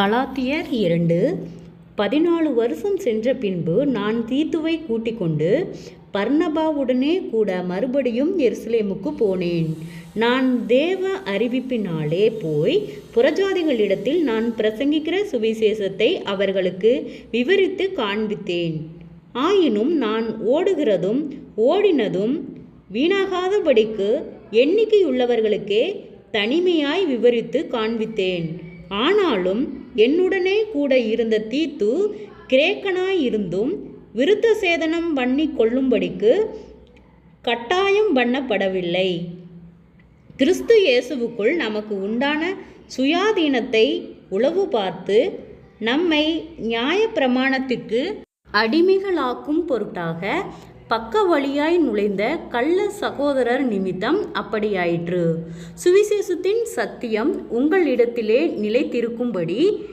கலாத்தியர் இரண்டு. பதினாலு வருஷம் சென்ற பின்பு நான் தீத்துவை கூட்டிக் கொண்டு பர்ணபாவுடனே கூட மறுபடியும் எருசலேமுக்கு போனேன். நான் தேவ அறிவிப்பினாலே போய் புறஜாதிகளிடத்தில் நான் பிரசங்கிக்கிற சுவிசேஷத்தை அவர்களுக்கு விவரித்து காண்பித்தேன். ஆயினும் நான் ஓடுகிறதும் ஓடினதும் வீணாகாதபடிக்கு எண்ணிக்கையுள்ளவர்களுக்கே தனிமையாய் விவரித்து காண்பித்தேன். ஆனாலும் என்னுடனே கூட இருந்த தீத்து கிரேக்கனாயிருந்தும் விருத்த சேதனம் பண்ணி கொள்ளும்படிக்கு கட்டாயம் பண்ணப்படவில்லை. கிறிஸ்து இயேசுவுக்குள் நமக்கு உண்டான சுயாதீனத்தை உளவு பார்த்து நம்மை நியாயப்பிரமாணத்திற்கு அடிமைகளாக்கும் பொருட்டாக பக்க வழியாய் நுழைந்த கள்ள சகோதரர் நிமித்தம் அப்படியாயிற்று. சுவிசேஷத்தின் சத்தியம் உங்களிடத்திலே நிலைத்திருக்கும்படி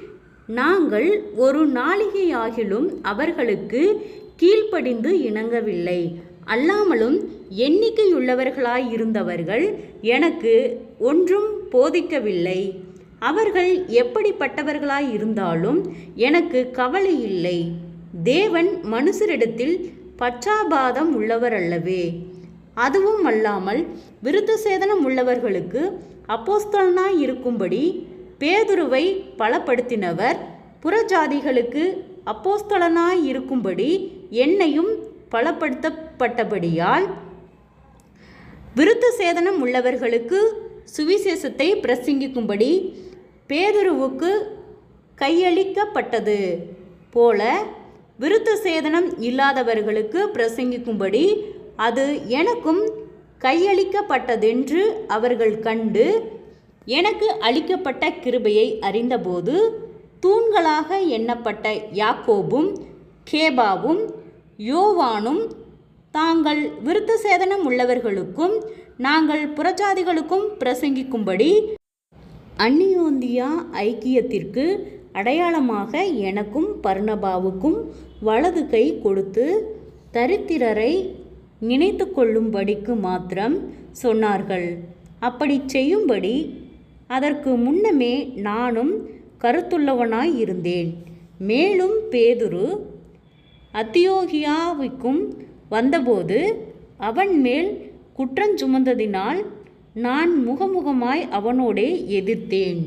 நாங்கள் ஒரு நாளிகையாகிலும் அவர்களுக்கு கீழ்ப்படிந்து இணங்கவில்லை. அல்லாமலும் எண்ணிக்கையுள்ளவர்களாயிருந்தவர்கள் எனக்கு ஒன்றும் போதிக்கவில்லை. அவர்கள் எப்படிப்பட்டவர்களாயிருந்தாலும் எனக்கு கவலை இல்லை தேவன் மனுஷரிடத்தில் பச்சாபாதம் உள்ளவர் அல்லவே அதுவும் அல்லாமல் விருத்து சேதனம் உள்ளவர்களுக்கு அப்போஸ்தலனாய் இருக்கும்படி பேதுருவை பலப்படுத்தினவர். புறஜாதிகளுக்கு அப்போஸ்தலனாய் இருக்கும்படி என்னையும் பலப்படுத்தப்பட்டபடியால் விருத்த சேதனம் உள்ளவர்களுக்கு சுவிசேஷத்தை பிரசங்கிக்கும்படி பேதுருவுக்கு கையளிக்கப்பட்டது. போல விருத்த சேதனம் இல்லாதவர்களுக்கு பிரசங்கிக்கும்படி அது எனக்கும் கையளிக்கப்பட்டதென்று அவர்கள் கண்டு எனக்கு அளிக்கப்பட்ட கிருபையை அறிந்தபோது தூண்களாக எண்ணப்பட்ட யாக்கோபும் கேபாவும் யோவானும் தாங்கள் விருத்த சேதனம் உள்ளவர்களுக்கும் நாங்கள் புறஜாதிகளுக்கும் பிரசங்கிக்கும்படி அந்நியோந்தியா ஐக்கியத்திற்கு அடையாளமாக எனக்கும் பர்ணபாவுக்கும் வலது கை கொடுத்து தரித்திரரை நினைத்து கொள்ளும்படிக்கு மாத்திரம் சொன்னார்கள். அப்படி செய்யும்படி அதற்கு முன்னமே நானும் கருத்துள்ளவனாய் இருந்தேன். மேலும் பேதுரு அத்தியோகியாவுக்கும் வந்தபோது அவன் மேல் குற்றஞ்சுமந்ததினால் நான் முகமுகமாய் அவனோடே எதிர்த்தேன்.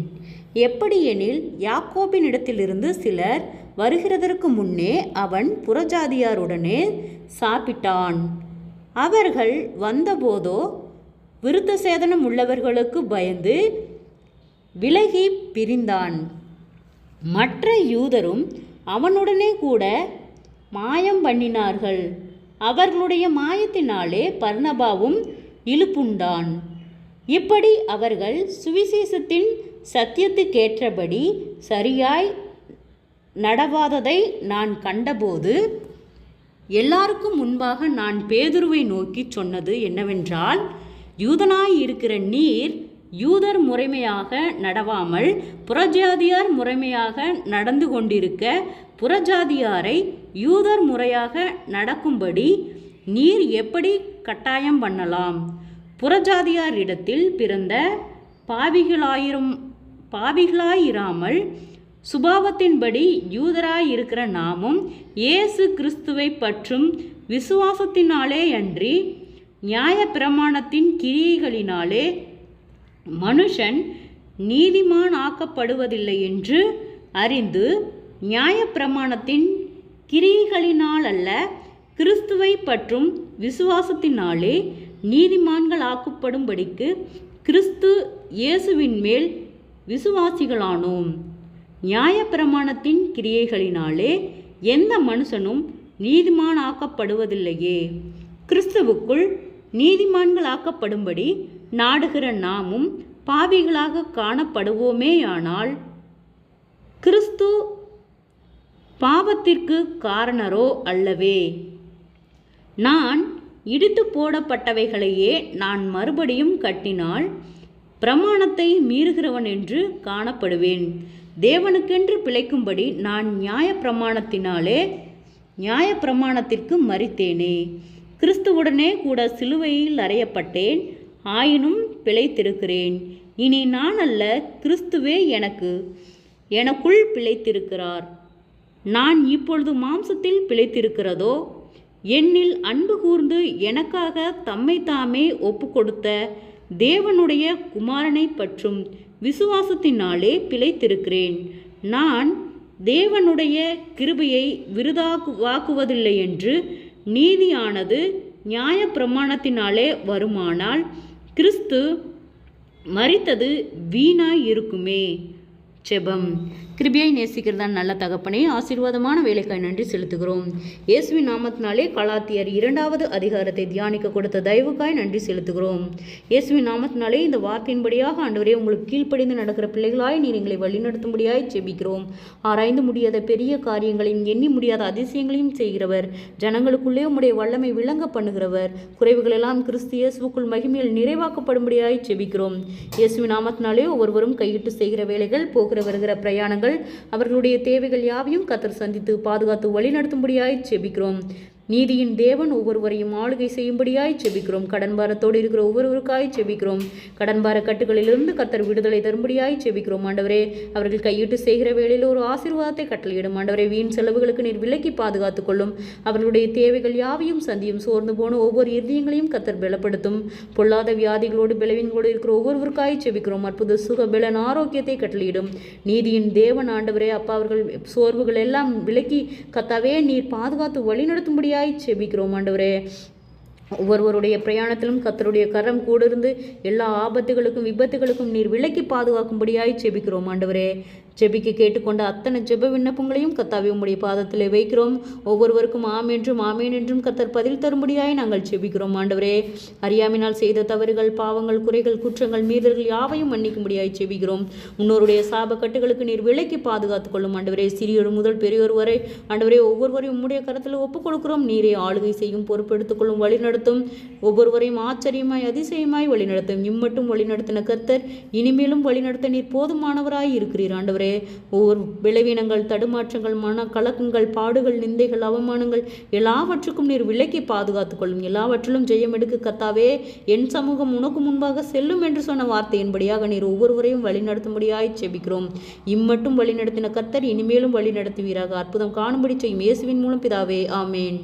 எப்படியெனில் யாக்கோபினிடத்திலிருந்து சிலர் வருகிறதற்கு முன்னே அவன் புறஜாதியாருடனே சாப்பிட்டான். அவர்கள் வந்தபோதோ விருத்த சேதனம் உள்ளவர்களுக்கு பயந்து விலகி பிரிந்தான். மற்ற யூதரும் அவனுடனே கூட மாயம் பண்ணினார்கள். அவர்களுடைய மாயத்தினாலே பர்ணபாவும் இழுப்புண்டான். இப்படி அவர்கள் சுவிசேஷத்தின் சத்தியத்துக்கேற்றபடி சரியாய் நடவாததை நான் கண்டபோது எல்லாருக்கும் முன்பாக நான் பேதுருவை நோக்கி சொன்னது என்னவென்றால் யூதனாய் இருக்கிற நீர் யூதர் முறைமையாக நடவாமல் புறஜாதியார் முறைமையாக நடந்து கொண்டிருக்க புறஜாதியாரை யூதர் முறையாக நடக்கும்படி நீர் எப்படி கட்டாயம் பண்ணலாம்? புறஜாதியாரிடத்தில் பிறந்த பாவிகளாயிரம் பாவிகளாயிராமல் சுபாவத்தின்படி யூதராயிருக்கிற நாமும் இயேசு கிறிஸ்துவை பற்றும் விசுவாசத்தினாலே அன்றி நியாயப்பிரமாணத்தின் கிரியைகளினாலே மனுஷன் நீதிமான் ஆக்கப்படுவதில்லை என்று அறிந்து நியாயப்பிரமாணத்தின் கிரியைகளினால் அல்ல கிறிஸ்துவை பற்றும் விசுவாசத்தினாலே நீதிமான்கள் ஆக்கப்படும்படிக்கு கிறிஸ்து இயேசுவின் மேல் விசுவாசிகளானோம். நியாயப்பிரமாணத்தின் கிரியைகளினாலே எந்த மனுஷனும் நீதிமானாக்கப்படுவதில்லையே. கிறிஸ்துவுக்குள் நீதிமான்களாக்கப்படும்படி நாடுகிற நாமும் பாவிகளாக காணப்படுவோமேயானால் கிறிஸ்து பாவத்திற்கு காரணரோ அல்லவே? நான் இடித்து போடப்பட்டவைகளையே நான் மறுபடியும் கட்டினால் பிரமாணத்தை மீறுகிறவன் என்று காணப்படுவேன். தேவனுக்கென்று பிழைக்கும்படி நான் நியாயப்பிரமாணத்தினாலே நியாயப்பிரமாணத்திற்கு மறித்தேனே. கிறிஸ்துவுடனே கூட சிலுவையில் அறையப்பட்டேன் ஆயினும் பிழைத்திருக்கிறேன். இனி நான் அல்ல கிறிஸ்துவே எனக்கு எனக்குள் பிழைத்திருக்கிறார். நான் இப்பொழுது மாம்சத்தில் பிழைத்திருக்கிறதோ? என்னில் அன்பு கூர்ந்து எனக்காக தம்மை தாமே ஒப்பு கொடுத்த தேவனுடைய குமாரனை பற்றும் விசுவாசத்தினாலே பிழைத்திருக்கிறேன். நான் தேவனுடைய கிருபையை விருதாக்கு வாக்குவதில்லை என்று நீதியானது நியாய பிரமாணத்தினாலே வருமானால் கிறிஸ்து மறித்தது வீணாய் இருக்குமே செபம். கிருபியை நேசிக்கிறதான் நல்ல தகப்பனே ஆசீர்வாதமான வேலைக்காய் நன்றி செலுத்துகிறோம். இயேசுவின் நாமத்தினாலே கலாத்தியர் இரண்டாவது அதிகாரத்தை தியானிக்க கொடுத்த தயவுக்காய் நன்றி செலுத்துகிறோம். இயேசுவின் நாமத்தினாலே இந்த வார்த்தையின்படியாக ஆண்டவரே உங்களுக்கு கீழ்ப்படிந்து நடக்கிற பிள்ளைகளாய் நீர் எங்களை வழிநடத்தும்படியாய் செபிக்கிறோம் ஆராய்ந்து முடியாத பெரிய காரியங்களையும் எண்ணி முடியாத அதிசயங்களையும் செய்கிறவர். ஜனங்களுக்குள்ளே உம்முடைய வல்லமை விளங்க பண்ணுகிறவர். குறைவுகளெல்லாம் கிறிஸ்து இயேசுக்குள் மகிமையில் நிறைவாக்கப்படும்படியாய் செபிக்கிறோம் இயேசுவின் நாமத்தினாலே ஒவ்வொருவரும் கையிட்டு செய்கிற வேலைகள் போகிற வருகிற பிரயாணங்கள் அவர்களுடைய தேவைகள் யாவையும் கத்தர் சந்தித்து பாதுகாத்து வழிநடத்தும்படியாய் செபிக்கிறோம். நீதியின் தேவன் ஒவ்வொருவரையும் ஆளுகை செய்யும்படியாய் செபிக்கிறோம். கடன் பாரத்தோடு இருக்கிற ஒவ்வொருவருக்காய் செபிக்கிறோம். கடன் பார கட்டுகளிலிருந்து கத்தர் விடுதலை தரும்படியாய் செபிக்கிறோம். ஆண்டவரே அவர்கள் கையிட்டு செய்கிற வேளையில் ஒரு ஆசீர்வாதத்தை கட்டளையிடும். ஆண்டவரே வீண் செலவுகளுக்கு நீர் விலக்கி பாதுகாத்துக் கொள்ளும். அவர்களுடைய தேவைகள் யாவையும் சந்தியும் சோர்ந்து போன ஒவ்வொரு இறுதியங்களையும் கத்தர் பலப்படுத்தும். பொல்லாத வியாதிகளோடு பலவீனங்களோடு இருக்கிற ஒவ்வொருவருக்காய் செபிக்கிறோம். அற்புத சுக பலன் ஆரோக்கியத்தை கட்டளையிடும். நீதியின் தேவன் ஆண்டவரே அப்பா அவர்கள் சோர்வுகள் எல்லாம் விலக்கி கத்தாவே நீர் பாதுகாத்து நன்றியாய் செபிக்கிறோம் ஆண்டவரே. ஒவ்வொருவருடைய பிரயாணத்திலும் கத்தருடைய கரம் கூட இருந்து எல்லா ஆபத்துகளுக்கும் விபத்துகளுக்கும் நீர் விலக்கி பாதுகாக்கும்படியாய் செபிக்கிறோம் ஆண்டவரே. ஜெபிக்க கேட்டுக்கொண்ட அத்தனை ஜெப விண்ணப்பங்களையும் கத்தாவி உம்முடைய பாதத்தில் வைக்கிறோம். ஒவ்வொருவருக்கும் ஆம் என்றும் ஆமேன் என்றும் கத்தர் பதில் தரும்படியாய் நாங்கள் ஜெபிக்கிறோம் ஆண்டவரே அறியாமையினால் செய்த தவறுகள் பாவங்கள் குறைகள் குற்றங்கள் மீறல்கள் யாவையும் மன்னிக்கும்படியாய் ஜெபிக்கிறோம் முன்னோருடைய சாப கட்டுகளுக்கு நீர் விலைக்கு பாதுகாத்துக் கொள்ளும். ஆண்டவரே சிறியோர் முதல் பெரியோர் வரை ஆண்டவரே ஒவ்வொருவரையும் உம்முடைய கரத்தில் ஒப்புக் கொடுக்கிறோம் நீரே ஆளுகை செய்யும் பொறுப்பெடுத்துக் கொள்ளும் வழிநடத்தும். ஒவ்வொருவரையும் ஆச்சரியமாய் அதிசயமாய் வழிநடத்தும். இம்மட்டும் வழிநடத்தின கர்த்தர் இனிமேலும் வழிநடத்த நீர் போதுமானவராய் இருக்கிறீர். ஆண்டவரே ஒவ்வொரு விளைவினங்கள் தடுமாற்றங்கள் மன கலக்கங்கள் பாடுகள் நிந்தைகள் அவமானங்கள் எல்லாவற்றுக்கும் நீர் விலக்கி பாதுகாத்துக் கொள்ளும். எல்லாவற்றிலும் ஜெயம் எடுக்க கத்தாவே என் சமூகம் உனக்கு முன்பாக செல்லும் என்று சொன்ன வார்த்தையின்படியாக நீர் ஒவ்வொருவரையும் வழிநடத்தும்படியாய் செபிக்கிறோம் இம்மட்டும் வழிநடத்தின கத்தர் இனிமேலும் வழிநடத்துவீராக. அற்புதம் காணும்படி செய்யும் இயேசுவின் மூலம் பிதாவே ஆமேன்.